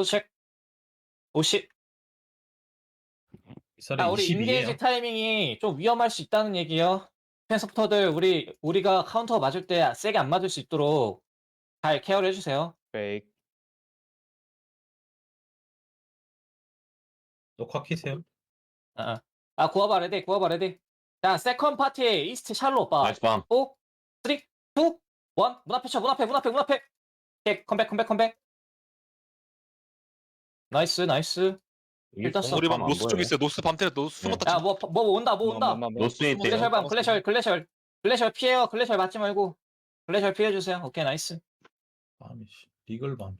도색 50. 이설에 아, 우리 22예요. 인게이지 타이밍이 좀 위험할 수 있다는 얘기요. 펜서터들 우리 우리가 카운터 맞을 때 세게 안 맞을 수 있도록 잘 케어를 해주세요. 페이크 녹화 키세요. 아, 아. 아 구워봐 레디 구워봐 레디. 자 세컨 파티 이스트 샬로 바. 나이스 밤. 5, 3, 2, 1. 문 앞에 쳐, 문 앞에, 문 앞에, 문 앞에. 오케이, 컴백, 컴백, 컴백. 나이스, 나이스. 일단 써. 우리 막 밤안 노스 쪽에 보여요. 있어요. 노스 밤테레 노스 네. 숨었다. 야, 뭐, 뭐 온다, 뭐 온다. 노스에 있대요. 글래셜 방, 글래셜, 글래셜. 글래셜 피해요. 글래셜 맞지 말고. 글래셜 피해주세요. 오케이, 나이스. 밤이 씨. 리글 밤에.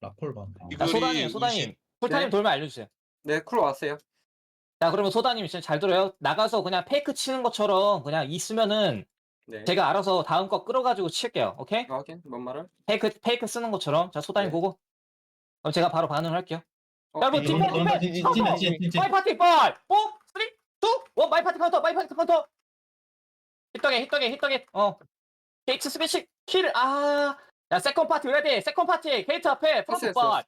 라콜 밤에. 자, 이거- 소다님, 소다님. 풀타임 네. 돌면 알려주세요. 네, 쿨 왔어요. 자, 그러면 소다님 진짜 잘 들어요. 나가서 그냥 페이크 치는 것처럼 그냥 있으면은 네. 제가 알아서 다음 거 끌어가지고 칠게요. 오케이? 아, 확인. 뭔 말을? 페이크, 페이크 쓰는 것처럼. 자, 소다님 네. 보고. 그럼 제가 바로 반응을 할게요. 어, 여러분, 이- 뒷면, 넌- 넌- 뒷면. 찐- 찐- 카운터. 찐- 찐- 찐. 마이 파티 5, 4, 3, 2, 1 마이 파티 카운터 마이 파티 카운터 히떡에 히떡에 히떡에 어 게이트 스매시 킬아 야 세컨 파티 레디 세컨 파티 게이트 앞에 프론트 했어요, 바.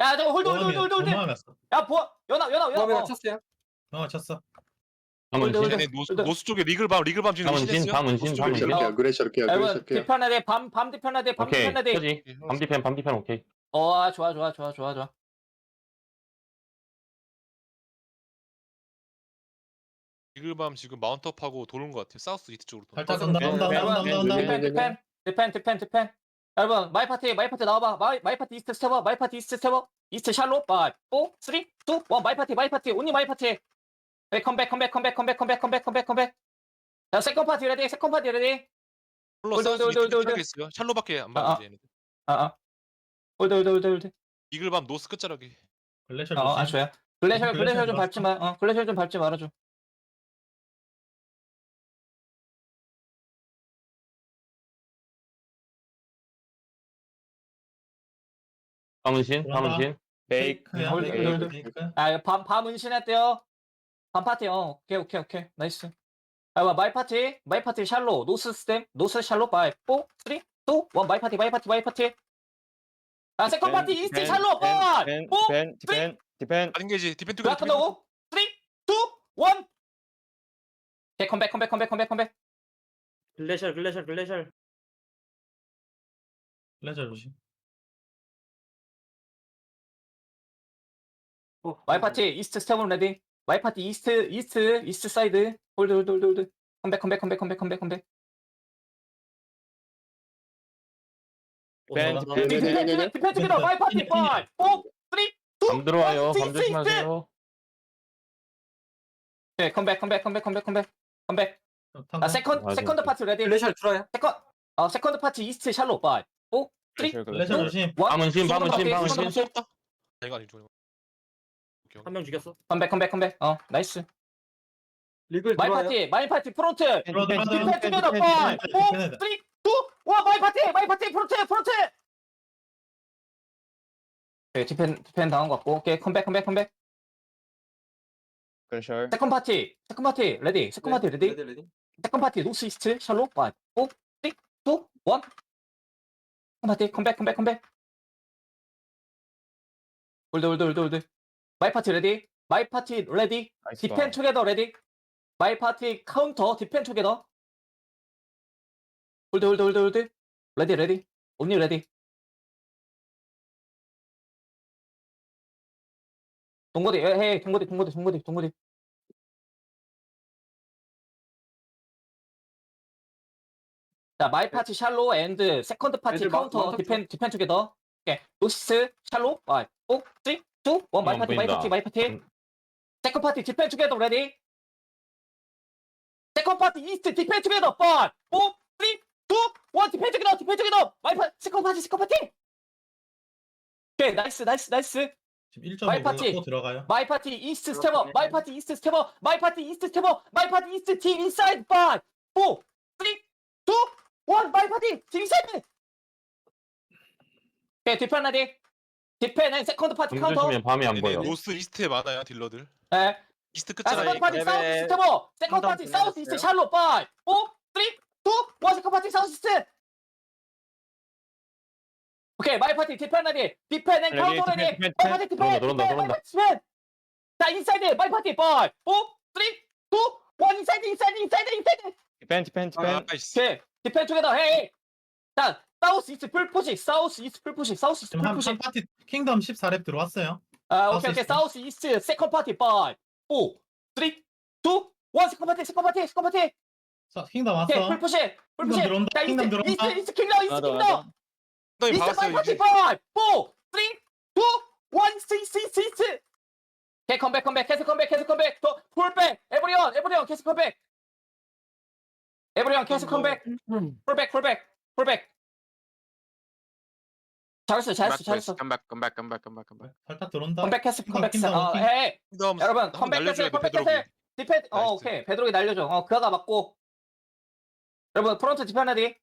야 저거 홀드 홀드 홀드 홀드. 야 보아 연합 연합 어, 내가 연합 어. 쳤어요. 어 쳤어. 밤은 홀드, 홀드. 신. 얘네 노스 쪽에 리글밤 리글밤 지금 밤은 신. 신했어요? 밤은 신. 노스 밤은 쪽에 신. 어. 그레셜 케어, 여러분 그레셜 케어. 뒤편 레디 밤밤 뒤편 레디 밤 오케이. 뒤편 레디 터지. 밤 디펜 밤 디펜 오케이. 어 좋아 좋아 좋아 좋아 좋아 리글밤 지금 마운트업하고 도는 것 같아요. 사우스 이트 쪽으로. 도는. 살짝 온다 온다 네, 온다 온다 온다 네, 온다. 디펜 네, 디펜 디펜 디펜 디펜 여러분 마이 파티 마이 파티 나와봐 마이 마이 파티 이스트 스텝업 마이 파티 이스트 스텝업 이스트 샬로 5 4 3 2 1 마이 파티 마이 파티 온리 마이 파티 네, 컴백 컴백 컴백 컴백 컴백 컴백 컴백 컴백 자 세컨 파티 레디 세컨 파티 레디 홀로 홀드, 사우스 이트. 쪽에 있어요. 샬로밖에 안 아, 맞는데 얘네. 아아 홀드 홀드 홀드 홀드 리글밤 노스 끝자락에. 글래셜 어 조심. 아쉬워요 글래셜 글래셜 글래셜 좀. 밟지 마 어 글래셜 좀 밟지 말아줘 밤은 신. 밤은 신. 페이크 페이크야. 홀드, 페이크, 홀드. 페이크. 아밤밤 은신했대요 밤 파티 어 오케이 오케이 오케이 나이스 아 마이 파티 마이 파티 샬로 노스 스텝 노스 샬로 5 4 3 2 1 마이 파티 마이 파티 마이 파티 아 세컨 파티 이스트 샬로 5 4 디펜 3 디펜 디펜 디펜 아닌게지 디펜트 그 끝나고? 3 2 1 오케이 컴백 컴백 컴백 컴백 컴백. 글래셜 글래셜 글래셜. 글래셜 조심. 마이 파티 이스트 스텝업 레디 마이 파티 이스트 이스트 이스트 사이드. 홀드 홀드 홀드 홀드. 컴백 컴백 컴백 컴백 컴백 컴백 펜, 올라가. 펜, 디펜 디펜 디펜 디펜 투게더 마이 파티 5 4 3 2밤 들어와요. 밤 조심하세요. 오케이 컴백 컴백 컴백 컴백 컴백 컴백 아탕 세컨 맞아. 세컨드 파티 레디 글래셜 들어요. 세컨 어 세컨드 파티 이스트 샬로 5 4 글래셜 글래셜 글래셜 조심. 1 밤은 신. 밤은 신. 밤은 신. 수없다. 아, 이거 아니죠. 오케이. 한명 죽였어 컴백 컴백 컴백 어 나이스 리글 마이 들어와요. 파티 마이 파티 프론트 들어 들어 들어. 디펜 투게더 5 4 3 2 1 마이 파티! 마이 파티! 프론트 프론트 오케이 디펜 디펜 당한 것 같고 오케이 컴백 컴백 컴백. 글래셜. 세컨 파티 세컨 파티 레디 세컨 파티 레디. 레디 레디. 세컨 파티 노스 이스트 샬로 5 4 3 2 1 세컨 파티 컴백 컴백 컴백. 홀드 홀드 홀드 홀드. 마이 파티 레디. 마이 파티 레디. 디펜 투게더 레디. 마이 파티 카운터 디펜 투게더 홀드 홀드 홀드 홀드 레디 레디 온리 레디 동고디 에헤이 동고디 동고디 동고디 동고디 자 마이 파티 샬로 앤드 세컨드 파티 카운터 디펜 디펜 투게더 오케이. 노시스 샬로 5 4 3 2 1 마이 안 파티 마이. 파티 마이 파티. 음. 세컨드 파티 디펜 투게더 레디 세컨드 파티 이스트 디펜 투게더 5 4 3 2 1 디펜 투게더 디펜 투게더 마이 파티 세컨드 파티 세컨드 파티 오케이 나이스 나이스 나이스 지금 1점 마이 파티. 들어가요. 마이 파티 이스트 스텝업 마이 파티 이스트 스텝업 마이 파티 이스트 스텝업 마이 파티 이스트 팀 인사이드 5 4 3 2 1 마이 파티 팀 인사이드 오케이 디펜 레디 디펜 앤 세컨드 파티 밤 카운터 조심해. 밤이 안 보여. 노스 이스트에 많아요 딜러들. 예 이스트 아, 끝자락에. 세컨드 파티 사우스 이스트 버 세컨드 파티 사우스 이스트. 샬로 5 4 3 2 1 세컨드 파티? 사우스 이스트. 오케이 마이 파티 디펜 레디. 디펜 앤 레디, 카운터 디펜, 레디. 디펜, 마이 파티 디펜 들어온다, 들어온다, 디펜, 들어온다. 디펜. 자 인사이드 마이 파티. 5 4 3 2 1 인사이드 인사이드 인사이드 인사이드. 디펜 디펜 디펜. 아이씨. 오케이 디펜 투게더 헤이 자 사우스 이스트 풀 푸시 사우스 이스트 풀 푸시 사우스 이스트 지금 풀 한, 푸시. 한 파티 킹덤 14렙 들어왔어요. 아 오케이 오케이. 사우스 이스트 세컨 파티 5 4 3 2 1 세컨 파티 세컨 파티 세컨 파티 자, 킹덤 오케이 왔어. 풀 푸시 풀 킹덤 푸시 들어온다. 자 킹덤 들어온다. 이스트 이스트 킹덤 맞아, 킹덤 맞아. 너 이스트 박았어요. 마이 파티 이제. 5 4 3 2 1 이스트 이스트 이스트 이스트 오케이 컴백 컴백 계속 컴백 계속 컴백 더 풀백 에브리온 에브리온 계속 컴백 에브리온 계속 컴백 풀백 풀백 풀백 잘했어 잘했어 잘했어 back, come back, come back. 살짝 들어온다. 컴백했어 킹덤, 컴백했어 킹덤, 어 킹덤. 헤이 그다음 여러분 날려줘야 돼, 컴백했어요 베드록이. 디펜 어 나이스. 오케이 베드록이 날려줘 어 그가 맞고 여러분 프론트 디펜 레디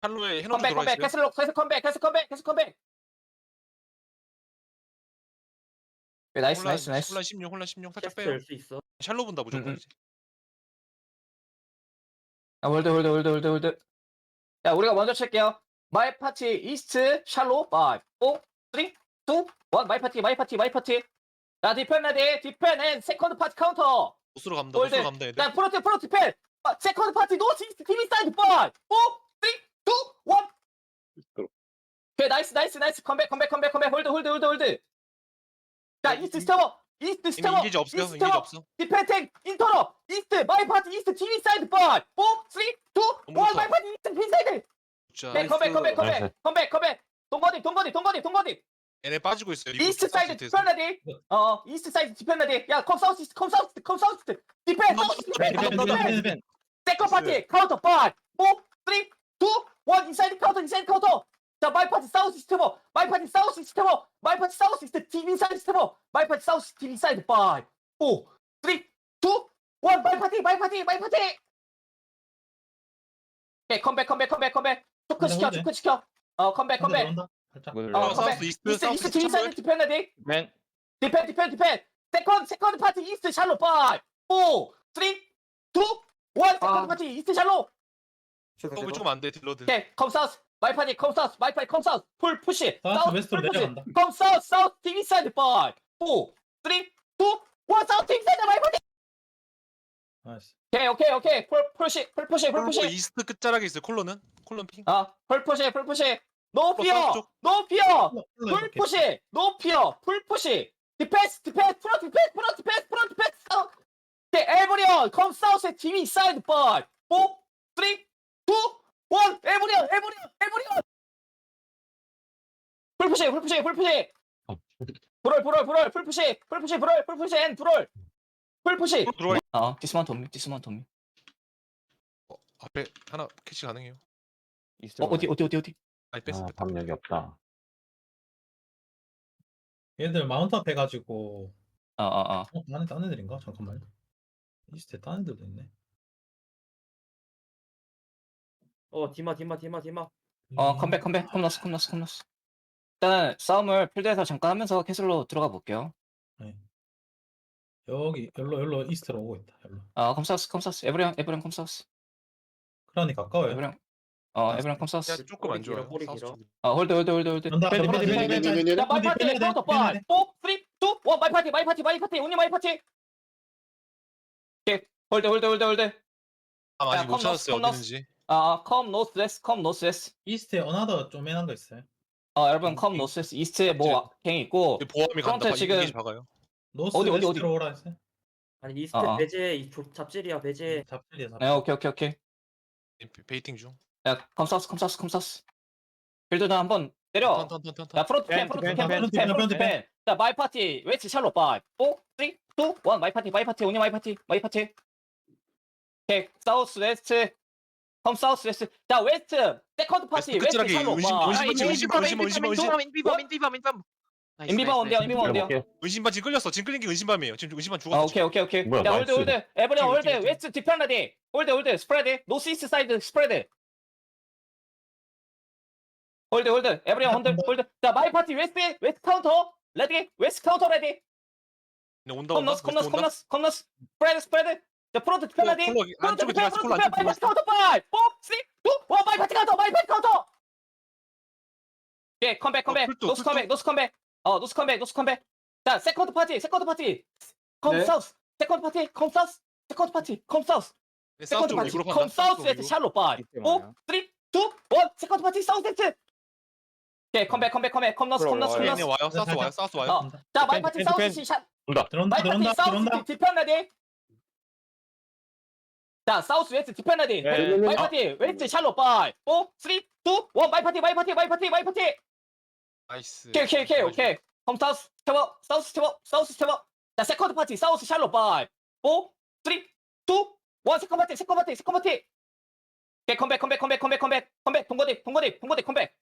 팔로에 해놓고 컴백 컴백 있어요. 캐슬로 계속 컴백 계속 컴백 계속 컴백 네, 나이스 혼란, 나이스 나이스 혼란 16, 혼란 16 살짝 빼요. 열수 있어. 샬로 본다 음, 무조건 음. 이제. 아 홀드 홀드 홀드 홀드 홀드 자 우리가 먼저 칠게요 마이 파티 이스트 샬로 5 4 3 2 1 마이 파티 마이 파티 마이 파티 자 디펜 레디 디펜 앤 세컨드 파티 카운터 보스로 갑니다. 보스로 갑니다. 얘들. 자 프론트 프론트 펜 아, 세컨드 파티 이스트 TV 사이드 5 4 3 2 1 오케이 나이스 나이스 나이스. 컴백 컴백 컴백 컴백. 홀드 홀드 홀드 홀드. 자 네, 이스트 이- 스테버 이스트 이미 스테버 인기지 없어요. 이스트 인기지 스테버 없어. 디펜텍 인터럽 이스트 마이 파티 이스트 TV 사이드 5 4 3 2 1 너무 마이 파티 이스트 TV 사이드 자, 네 컴백 컴백 컴백 나이스. 컴백 컴백. 동거디 동거디 동거디 동거디 얘네 빠지고 있어요. 리그 이스트 사이드 사이트에서. 디펜 레디. 어 이스트 사이드 디펜 레디. 야컴 사우스 컴 사우스 컴 사우스. 디펜 사우스 디펜, 디펜 디펜 넘어. 디펜. 세컨 파티 카운터 5 4 3 2 1 인사이드 카운터 인사이드 카운터. 자 마이 파티 사우스 시스템버 마이 파티 사우스 시스템버 마이 파티 사우스 시스템 TV 사이드 시스템버 마이 파티 사우스 TV 사이드 5 4 3 2 1 마이 파티 마이 파티 마이 파티. 오케이 컴백 컴백 컴백 컴백. 초크 시켜 홀드. 초크 시켜. 어 컴백 컴백 어 컴백. 이스트, 이스트 사우스 이스트 TV 사이드 이스트 디펜 레디. 디펜 디펜 디펜 디펜. 세컨 세컨드 파티 이스트 샬로 5 4 3 2 1 세컨드 아. 파티 이스트 샬로 슈퍼 어, 조금 안 돼. 딜러드. 오케이 컴 사우스 마이 파티 컴 사우스 마이 파티 컴 사우스 풀 푸시 사우스 웨스트로 풀 푸시. 내려간다. 컴 사우스 사우스 TV 사이드 5 4 3 2 1 사우스 TV 사이드 마이 파티 나이스. 오케이 오케이 오케이 풀 푸시 풀 푸시 풀 콜로 푸시 이스트 끝자락에 있어요. 콜로는 콜론 핑. 어풀 푸시 풀 푸시 노 피어 사우스 쪽. 노 피어 콜러 풀. 푸시 노 피어 풀 푸시 디펜스 디펜스 프론트 디펜스 프론트 디펜스 프론트 디펜스 오케이 에브리온 컴 사우스 TV 사이드 5 4 3 2 1 에브리온 에브리온 에브리온 풀 푸시 풀 푸시 풀 푸시 불얼 불얼 불얼 풀 푸시 풀 푸시 불얼 풀 푸시 앤 불얼 풀 푸시 들어와. 있- 어 디스마운트 옴미 디스마운트 옴미 어, 앞에 하나 캐치 가능해요. 어 어디 어디 어디 어디 아니 뺐어. 아, 뺐어. 밤력이 없다. 얘들 마운트업 해가지고 어 어 어 어, 나는 딴 애들인가? 잠깐만. 이스트에 딴 애들도 있네. 어 디마 디마 디마 디마. 어 컴백 컴백 컴너스 컴너스 컴너스 일단 싸움을 필드에서 잠깐 하면서 캐슬로 들어가 볼게요 여기 열로 열로 이스트로 오고 있다. 열로. 어 컴사우스 컴사우스 에브리언 에브리언 컴사우스 크라니 가까워요. 에브리언 어 에브리언 야, 컴사우스 조금 안 꼬리 길어, 좋아요. 꼬리 사우스 길어. 쪽이. 어 홀드 홀드 홀드 홀드. 펜, 펜, 펜, 펜, 펜, 펜. 펜, 자 마이 펜, 파티 펜, 카운터 펜, 5 4 펜, 3 2 1 마이 파티 마이 파티 마이 파티 온리 마이 파티 오케이 홀드 홀드 홀드 홀드 아, 야, 아직 못 찾았어요. 어디 컴너스. 있는지. 아 컴 노스 웨스 컴 노스 웨스 이스트에 어나더 쪼매난 거 있어요. 어 여러분 컴 노스 웨스 이스트에 뭐 갱이 있고 보험이 간다. 프론트 지금- 지금 박아요. 노스 어디, 어디, 웨스트로 오라 했어요. 아니 이스트 어, 어. 배제 이 조- 잡질이야 배제. 잡힐이야 잡힐. 네 오케이 오케이 오케이 베- 베이팅 중. 야 컴사우스 컴사우스 컴사우스 빌드나 한번 턴턴턴턴. 자 프론트 펜 펜, 프론트 펜, 프론트 펜, 펜 프론트 펜, 펜. 자 마이 파티 웨스트 샬롯 5 4 3 2 1 마이 파티 마이 파티 오니 마이 파티 마이 파티. 오케이. 사우스 웨스트. 컴 사우스 웨스트. 자 웨스트. 세컨드 파티 웨스트 웨스트 끝자락에 샬롯. 의심, 5 의심, 의심, 의심, 의심, 의심, 의심. 인비바. 은신반 지금 끌렸어. 지금 끌린 게 은신반이에요. 지금 은신반 아 죽었어. 오케이 오케이 오케이. 뭐야, 야 홀드 나이스. 홀드. 에브리언 팀, 홀드. 웨스트 디펜 레디. 홀드 홀드. 스프레드. 노스 이스트 사이드 스프레드 홀드 홀드 에브리언 홀드 홀드 자 마이 파티 웨스트 웨스트 카운터 레디 웨스트 카운터 레디 네, 온다 온다. 컴너스 컴너스. 컴너스 컴너스 스프레드 스프레드 자 프론트 디펜 레디 콜로 안쪽에 들어갔어. 콜로 안쪽에 마이 파티. 카운터 5 4 3 2 1 마이 파티 카운터 마이 파티 카운터 예 컴백 컴백 풀도, 노스. 컴백 노스 컴백 어 노스 컴백 노스 컴백 자 세컨드 파티 세컨드 파티 컴 네. 사우스 세컨드 파티 컴 사우스 세컨드 파티 컴 사우스 세컨드 파티 컴. 사우스 에트. 샬롯 바이 이때 5 많아요. 3 2 1 세컨드 파티 사우스 에트 예 컴백 컴백 컴백. 컴 너스 컴 너스 컴 들어와요. 너스 얘네 와요. 사우스 와요. 사우스 와요. 어. 자 마이 파티 디펜, 사우스 샷. 들어온다 마이 파티 들어온다 사우스 들어온다. 디펜 레디. 자 사우스 웨스트 디펜 레디. 네. 마이 파티 웨스트 샬롯 바이. 5 3 2 1 마이 파티 마이 파티 마이 파티 마이 파티 나이스. 오케이 오케이 오케이 오케이. 홈 사우스 스텝업 사우스 스텝업 사우스 스텝업. 자 세컨드 파티 사우스 샬롯 바이. 4 3 2 1 세컨드 파티 세컨드 파티 세컨드 파티. 오케이 컴백 컴백 컴백 컴백 컴백. 컴백 동거디 동거디 동거디 컴백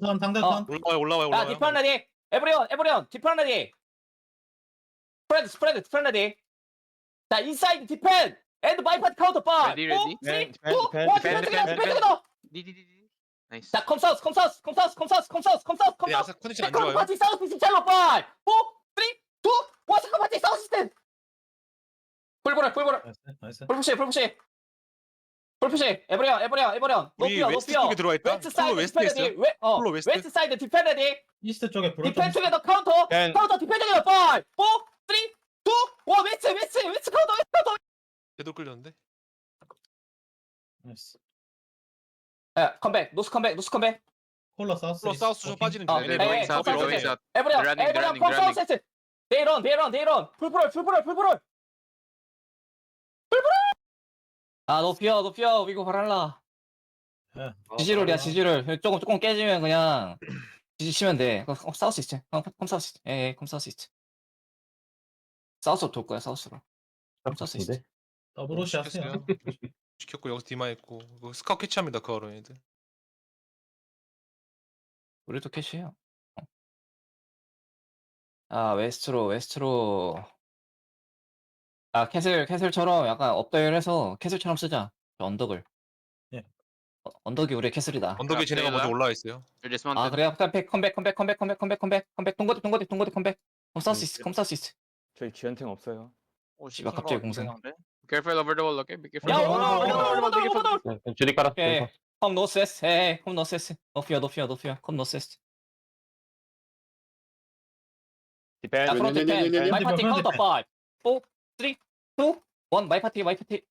상대 턴 상대 어. 턴 올라와요. 올라와요. 자 올라와요. 디펜 레디 에브리온 에브리온 디펜 레디 스프레드 스프레드 디펜 레디 자 인사이드 디펜 마이 파티 카운터 바이 Ready, 4 ready? 3 2 1 네, 디펜, 디펜 디펜, 디펜 디펜, 디펜 디펜. 디디디디. 나이스. 자 컴 사우스 컴 사우스 컴 사우스 컴 사우스 컴 사우스 컴 사우스 네, 컴사우스 아사 컨디션 안 세컨드 좋아요. 파티 사우스 피싱 샬롯 바이 4 3 2 1 세컨드 파티 사우스 스탠 풀보라 풀보라 나이스 나이스 풀푸시 풀푸시 풀푸시 에브리언 에브리언 에브리언 우리 높이어 웨스트 높이어 쪽에 들어와 있다. 웨스트 풀로 사이드 웨스트 디펜레디 했어요. 웨, 어, 풀로 웨스트. 웨스트 사이드 디펜레디 이스트 쪽에 불을 디펜 좀 쪽에 더 카운터 디펜. 카운터 디펜 쪽에 더5 4 3 2 1 웨스트 웨스트 웨스트 카운터 웨스트 카운터 제도 끌렸는데. 나이스 예 컴백 노스 컴백 노스 컴백 콜라 사우스 풀로 사우스 좀 빠지는 어, 중. 네, 네, 네, going 네. south. 에브리언 Running, 에브리언 running, 컴 running. 사우스 세트 데이런 데이런 데이런 풀브롤 풀브롤 풀브롤 풀브롤 아 높이어 높이어. 위고 바랄라. 지지롤이야 지지롤. 조금 조금 깨지면 그냥 지지 치면 돼. 어, 싸울 수 있지. 어, 컴 싸울 수 있지. 에컴 싸울 수 있지. 사우스로 돌 거야 사우스로. 컴 싸울 수 있지. 더블 오시 하세요. 시켰어요. 시켰고 여기서 디마 있고. 이거 스카우 캐치합니다. 그 어로 얘들. 우리도 캐시해요. 어. 아 웨스트로 웨스트로 아 캐슬 캐슬처럼 약간 업다일해서 캐슬처럼 쓰자 저 언덕을 예. 어, 언덕이 우리 캐슬이다 언덕에 아, 쟤네가 먼저? 올라와 있어요. 아. 그래요 컴백 컴백 컴백 컴백 컴백 컴백 컴백 컴백 동거디 동거디 동거디 컴백 컴 사우스 이스트 컴 사우스 이스트 저희 지연탱 없어요. 오, 씨발, 씨, 갑자기 공생. Careful over the wall, okay? Be careful. 야 올라와, 오너 올라와, 오너 올라와, 오너 오너 오너 네, 주디 깔아. 오케이 컴 노스에스 에이 컴 노스에스 노피어 노피어 노피어 컴 노스에스 디펜. 자 프론트 네, 네, 네, 네, 10 마이 네, 파티 네, 카운터 네. 5 4 3 2 1 마이 파티 마이 파티.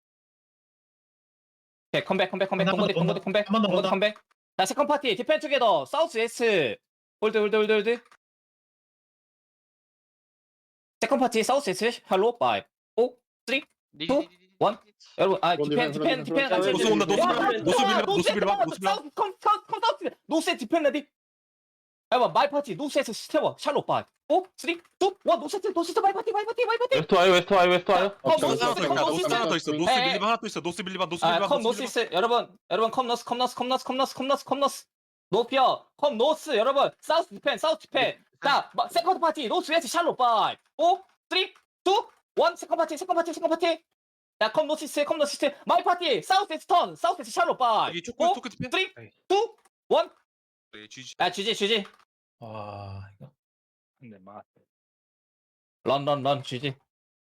오케이 컴백 컴백 컴백. 한번 동거디 더 본다. 컴백 한번더 동거디 본다. 컴백. 자 세컨 파티 디펜 투게더 사우스 에스 홀드 홀드 홀드 홀드 세컨 파티 사우스 에스 샬로 5 4 3 디디디디디. 원. 여러분 아 디펜 디펜 디펜 같이 노스 온다, 노스 야, 밀어, 노스 밀어, 노스 밀어, 노스 노스 밀어. 사우스 컴, 컴, 컴 사우스 노스 디펜 레디 여러분 마이 파티 노스에서 스테버 샬롯 5 4 3 2 1 노스 노스 마이 파티 마이 파티 마이 파티 웨스트 와요, 웨스트 와요, 웨스트 와요. 컴 노스 노스 하나 더. 컴 노스 노스 하나 더 있어. 노스 에이. 밀리반 하나 또 있어. 노스 밀리반, 노스 아, 밀리반, 컴 노스 노스 밀리반. 있어 여러분 여러분 컴 노스 컴 노스 컴 노스 컴 노스 컴 노스 컴 노스 노피어 컴 노스 여러분 사우스 디펜 사우스 디펜 자 마- 세컨드 파티 노스 웨스트 샬롯 5 4 3 2 1 세컨드 파티 세컨드 파티 세컨드 파티 자컴 노스 이스트 컴 노스 이스트 마이 파티 사우스 웨스트 턴 사우스 웨스트 샬롯 5 여기 초코 토크 디펜. 3 2 에이. 1 네, GG. 아 주지 주지 아 이거. 근데 막 런런런 쥐지.